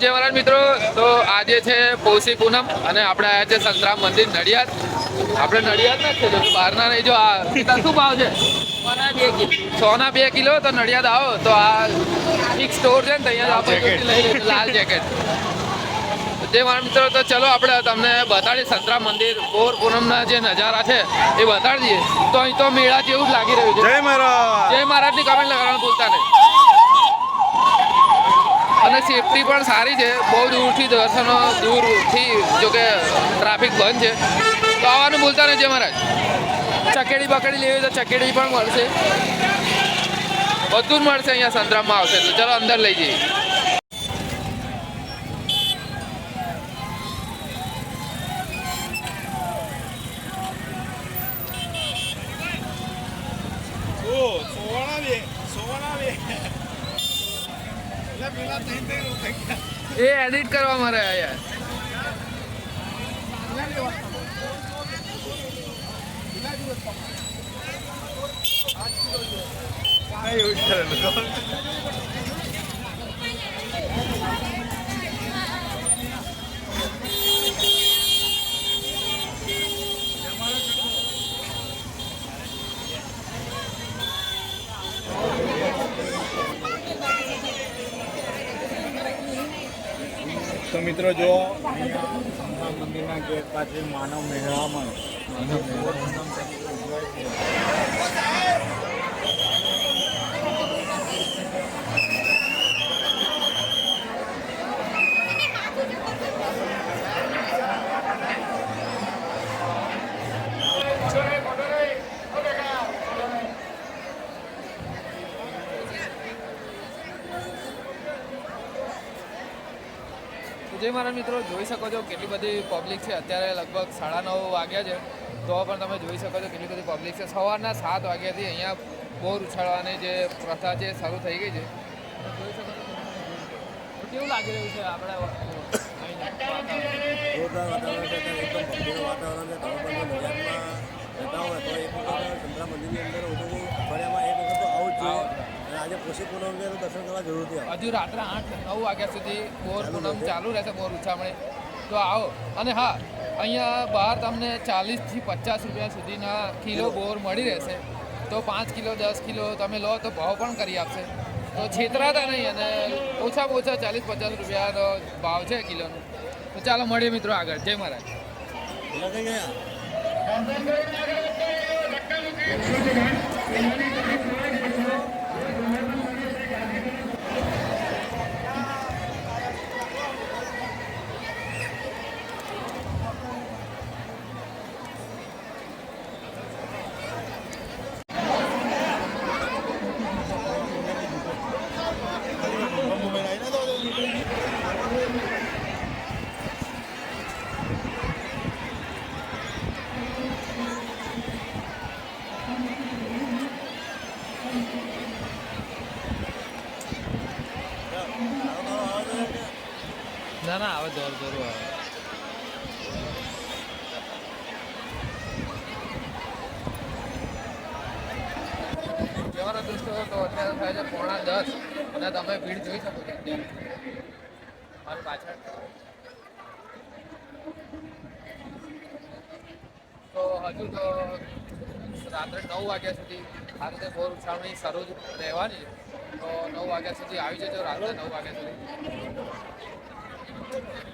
જય મહારાજ મિત્રો. તો આજે છે પૌષી પૂનમ અને આપણે આવ્યા છે સંતરામ મંદિર નડિયાદ. આપણે નડિયાદ ના છે બહારના નહીં જો આ શું ભાવ છે? સોના બે કિલો. તો નડિયાદ આવો. તો આ એક સ્ટોર છે ને ત્યાં આપણે લાલ જેકેટ જે મારા મિત્રો તો ચલો આપણે તમને બતાડીએ સંતરામ મંદિર. પોર પૂનમના જે નજારા છે એ બતાડી દઈએ. તો અહીં તો મેળા જેવું જ લાગી રહ્યું છે. જય મહારાજ. જય મહારાજની કમેન્ટ લગાડવાનું ભૂલતા નહીં. અને સેફટી પણ સારી છે. બહુ દૂરથી દર્શનો દૂરથી જો કે ટ્રાફિક બંધ છે. તો આવવાનું બોલતા નથી મહારાજ. ચકેડી બકડી લેવી તો ચકેડી પણ મળશે. બધું જ મળશે અહીંયા સંતરામમાં આવશે તો ચલો અંદર લઈ જઈએ. બે બે એટલે પેલા ત્રણ ત્રણ નો થઈ ગયા એ એડિટ કરવા મારે યાર. એવું જ કરે મિત્રો જો મંદિરના ગેટ પાસે માનવ મેળામાં માનવ તો જે મારા મિત્રો જોઈ શકો છો કેટલી બધી પબ્લિક છે. અત્યારે લગભગ સાડા નવ વાગ્યા છે. તો પણ તમે જોઈ શકો છો કેટલી બધી પબ્લિક છે. સવારના સાત વાગ્યાથી અહીંયા બોર ઉછાળવાની જે પ્રથા છે શરૂ થઈ ગઈ છે. જોઈ શકો છો કેવું લાગી રહ્યું છે આપણે? જોરદાર વાતાવરણ છે એકદમ વાતાવરણ છે. તમે પણ અને આજે પૂનમ છે તો દર્શન કરવા જરૂરથી આવો હજુ રાત્રે આઠ નવ વાગ્યા સુધી બોર પૂનમ ચાલુ રહેશે બોર ઉછામણી. તો આવો. અને હા અહીંયા બહાર તમને ચાલીસથી પચાસ રૂપિયા સુધીના કિલો બોર મળી રહેશે. તો પાંચ કિલો દસ કિલો તમે લો તો ભાવ પણ કરી આપશે. તો છેતરાતા નહીં અને ઓછામાં ઓછા ચાલીસ પચાસ રૂપિયાનો ભાવ છે કિલોનો. તો ચાલો મળીએ મિત્રો આગળ. જય મહારાજ. એટલે કઈ ગયા ના ના, આવે દોર દોર આવે. જવાનો દોસ્તો તો અત્યારે થાય છે પોણા દસ, અને તમે ભીડ જોઈ શકો છો મારી પાછળ. તો હજુ તો રાત્રે નવ વાગ્યા સુધી, આ રીતે બોર ઉછાળણી શરૂ રહેવાની. તો નવ વાગ્યા સુધી આવી જજો, રાત્રે નવ વાગ્યા સુધી. Thank you.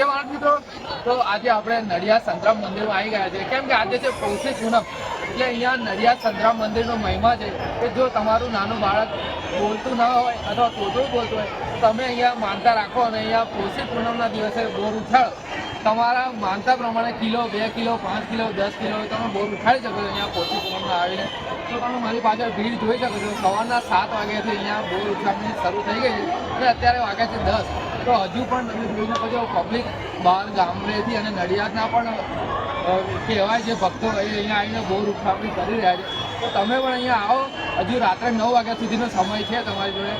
જે માણસ મિત્રો તો આજે આપણે નડિયાદ સંતરામ મંદિરમાં આવી ગયા છે કેમ કે આજે છે પૌષિક પૂનમ, એટલે અહીંયા નડિયાદ સંતરામ મંદિરનો મહિમા છે કે જો તમારું નાનું બાળક બોલતું ના હોય અથવા તોતરું બોલતું હોય, તમે અહીંયા માનતા રાખો અને અહીંયા પૌષિક પૂનમના દિવસે બોર ઉછાળો. તમારા માનતા પ્રમાણે કિલો, બે કિલો, પાંચ કિલો, દસ કિલો તમે બોર ઉઠાડી શકો છો અહીંયા પૌષિક પૂનમમાં આવીને. તો તમે મારી પાછળ ભીડ જોઈ શકો છો. સવારના સાત વાગ્યાથી અહીંયા બોર ઉઠાવણી શરૂ થઈ ગઈ છે અને અત્યારે વાગ્યા છે દસ. તો હજુ પણ તમે જોઈ શકો છો પબ્લિક બહાર ગામડેથી અને નડિયાદના પણ કહેવાય છે, ભક્તો અહીંયા આવીને બહુ ઉઠાવણી કરી રહ્યા છે. તો તમે પણ અહીંયા આવો. હજુ રાત્રે નવ વાગ્યા સુધીનો સમય છે તમારી જોડે.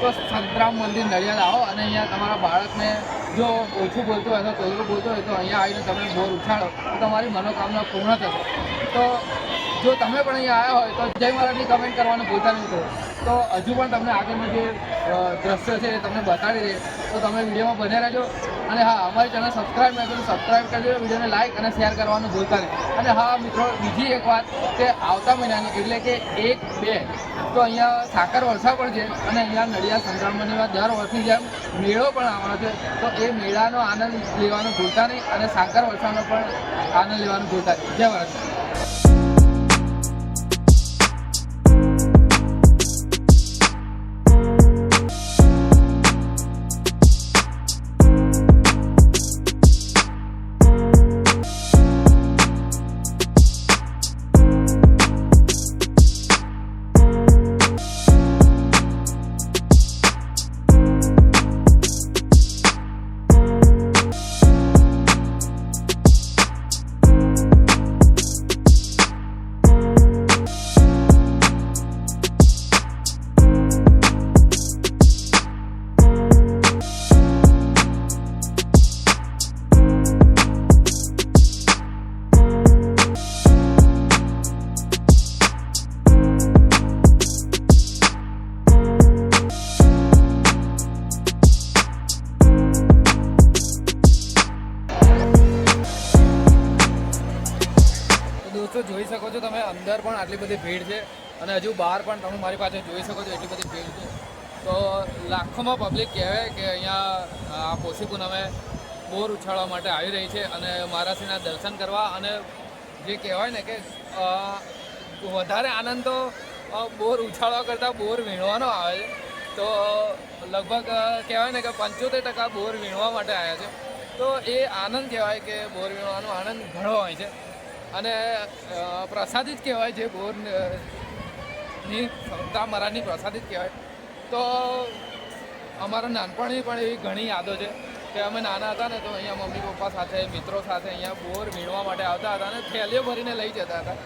તો સંતરામ મંદિર નડિયાદ આવો અને અહીંયા તમારા બાળકને જો ઓછું બોલતું હોય, અથવા તોડરું બોલતું હોય, તો અહીંયા આવીને તમે બોર ઉછાળો તો તમારી મનોકામના પૂર્ણ થશે. તો જો તમે પણ અહીંયા આવ્યા હોય, તો જય મહારાજની કમેન્ટ કરવાનું ભૂલતા નહીં કરો. તો હજુ પણ તમને આગળનું જે દ્રશ્ય છે એ તમને બતાડી દે તો તમે વિડીયોમાં બને રહેજો. અને હા, અમારી ચેનલ સબસ્ક્રાઈબ નહીં કર્યું સબસ્ક્રાઈબ કરી દેજો. વિડીયોને લાઇક અને શેર કરવાનું ભૂલતા નહીં. અને હા, મિત્રો, બીજી એક વાત કે આવતા મહિનાની, એટલે કે એક, બે, તો અહીંયા સાકર વર્ષા પણ છે. અને અહીંયા નડિયાદ સંક્રમણની દર વર્ષની જેમ મેળો પણ આવવાનો છે. તો એ મેળાનો આનંદ લેવાનું ભૂલતા નહીં અને સાકર વર્ષાનો પણ આનંદ લેવાનું ભૂલતા નહીં. જય ભારત. આટલી બધી ભીડ છે અને હજુ બહાર પણ તમે મારી પાસે જોઈ શકો છો એટલી બધી ભીડ છે. તો લાખોમાં પબ્લિક કહેવાય કે અહીંયા આ પોષી પૂનમે બોર ઉછાળવા માટે આવી રહી છે અને મહારાષ્ટ્રના દર્શન કરવા અને જે કહેવાય ને કે વધારે આનંદ તો બોર ઉછાળવા કરતાં બોર વીણવાનો આવે છે. તો લગભગ કહેવાય ને કે પંચોતેર ટકા બોર વીણવા માટે આવ્યા છે. તો એ આનંદ કહેવાય કે બોર વીણવાનો આનંદ ઘણો હોય છે. અને પ્રસાદી જ કહેવાય જે ગોરની અ, ની સંતા પ્રસાદી જ કહેવાય. તો અમારા નાનપણની પણ એવી ઘણી યાદો છે કે અમે નાના હતા ને તો અહીંયા મમ્મી પપ્પા સાથે મિત્રો સાથે અહીંયા બોર વીણવા માટે આવતા હતા અને થેલીઓ ભરીને લઈ જતા હતા.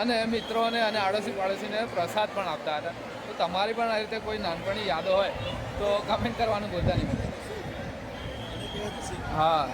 અને મિત્રોને અને આડોશી પાડોશીને પ્રસાદ પણ આપતા હતા. તો તમારી પણ આ રીતે કોઈ નાનપણની યાદો હોય તો કમેન્ટ કરવાનું ભૂલતા નહીં. હા.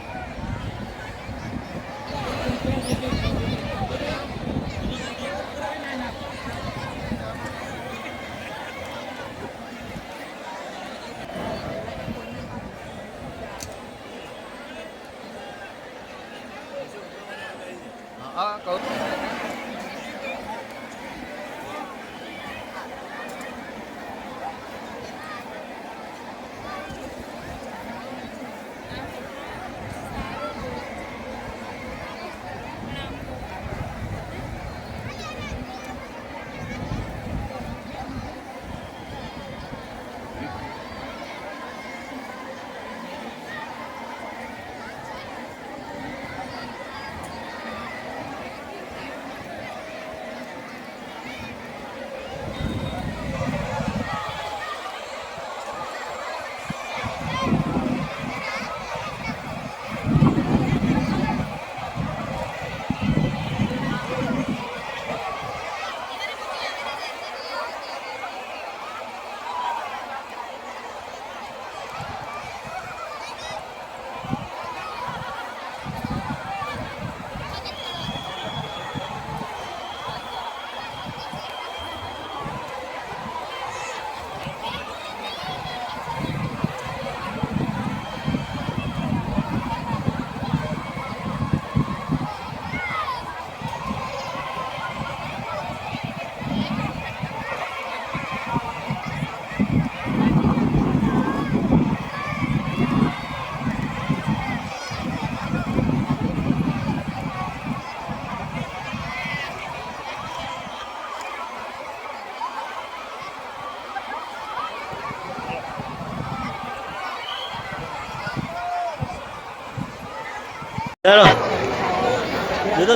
ચાલો એ તો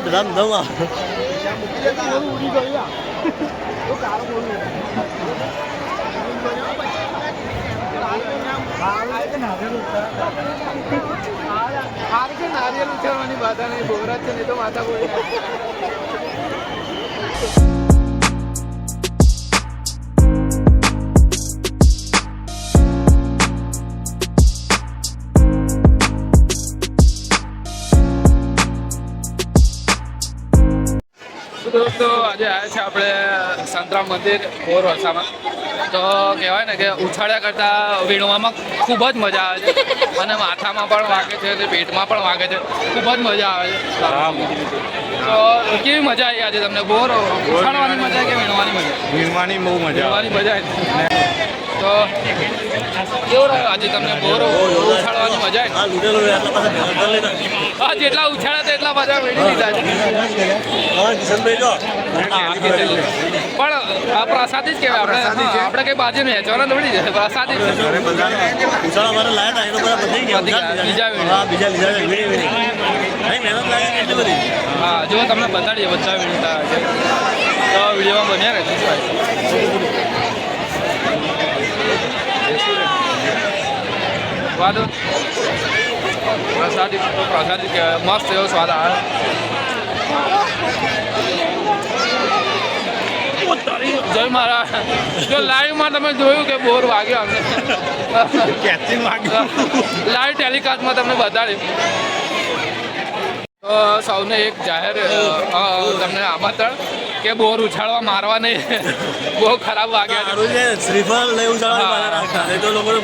તો માતા બોલી. તો આજે આવ્યા છે આપણે સંતરામ મંદિર બોર વરસામાં. તો કહેવાય ને કે ઉછાળ્યા કરતાં વીણવામાં ખૂબ જ મજા આવે છે. અને માથામાં પણ વાગે છે અને પેટમાં પણ વાગે છે. ખૂબ જ મજા આવે છે. તો કેવી મજા આવી આજે તમને? બોર ઉછાળવાની મજા કે વીણવાની મજા? વીણવાની બહુ મજા વીણવાની મજા આવી. તો કેવો રહ્યો આજે તમને બોર ઉછાળવાની મજા હા જેટલા ઉછાળ્યા હતા એટલા મજા મેળવી લીધા પણ આ પ્રસાદી જ કહેવાય આપણે આપણે કઈ બાજુ નહીં ચોરા દોડી જાય. પ્રસાદી ઉછાળા. હા જો તમને બતાડીએ બચ્ચા વીણતા તો વિડીયોમાં બન્યા રહેજો સ્વાદ? પ્રસાદી પ્રસાદી મસ્ત એવો સ્વાદ આવે? જય મારા જો લાઈવમાં તમે જોયું કે બોર વાગ્યો અમને? કેચિંગ વાગ્યું? લાઈવ ટેલિકાસ્ટમાં તમને બતાડ્યું સૌને એક જાહેર તમને આમંત્રણ. કે બોર ઉછાળવા મારવા નહીં બહુ ખરાબ વાગ્યા શ્રીફળ લઈ ઉછાળવા તો લોકોને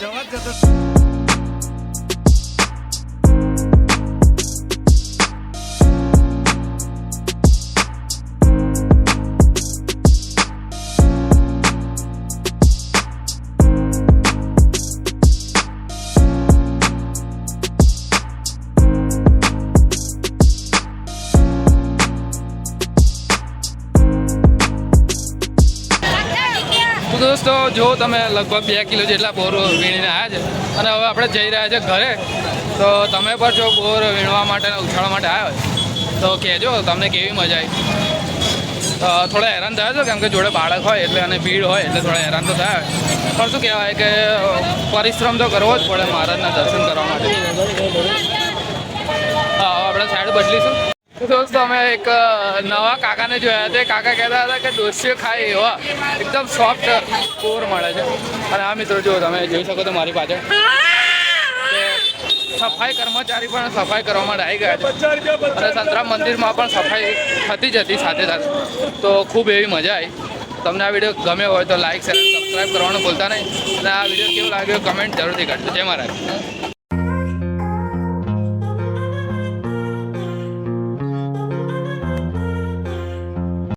જવા જતો તો દોસ્તો, જો તમે લગભગ બે કિલો જેટલા બોર વીણીને આવ્યા છે, અને હવે આપણે જઈ રહ્યા છે ઘરે, તો તમે પણ જો બોર વીણવા માટે ઉછાળવા માટે આવ્યા તો કહેજો, તમને કેવી મજા આવી. થોડા હેરાન થયા છો, કેમ કે જોડે બાળક હોય એટલે અને ભીડ હોય એટલે થોડા હેરાન તો થયા પણ શું કહેવાય કે પરિશ્રમ તો કરવો જ પડે મહારાજના દર્શન કરવા માટે. હા આપણે સાઈડ બદલીશું. દોસ્તો, અમે એક નવા કાકાને જોયા તે કાકા કહેતા હતા કે ડોસીઓ ખાય એવા. એકદમ સોફ્ટ કોર મળે છે. અને આ મિત્રો જો તમે જોઈ શકો તો મારી પાછળ. સફાઈ કર્મચારી પણ સફાઈ કરવા માટે આવી ગયા છે. અને સંતરામ મંદિરમાં પણ સફાઈ થતી જ હતી સાથે સાથે. તો ખૂબ એવી મજા આવી. તમને આ વીડિયો ગમ્યો હોય તો લાઈક શેર સબસ્ક્રાઈબ કરવાનું ભૂલતા નહીં. અને આ વીડિયો કેવો લાગ્યો કમેન્ટ જરૂરથી કરજો. જય મહારાજ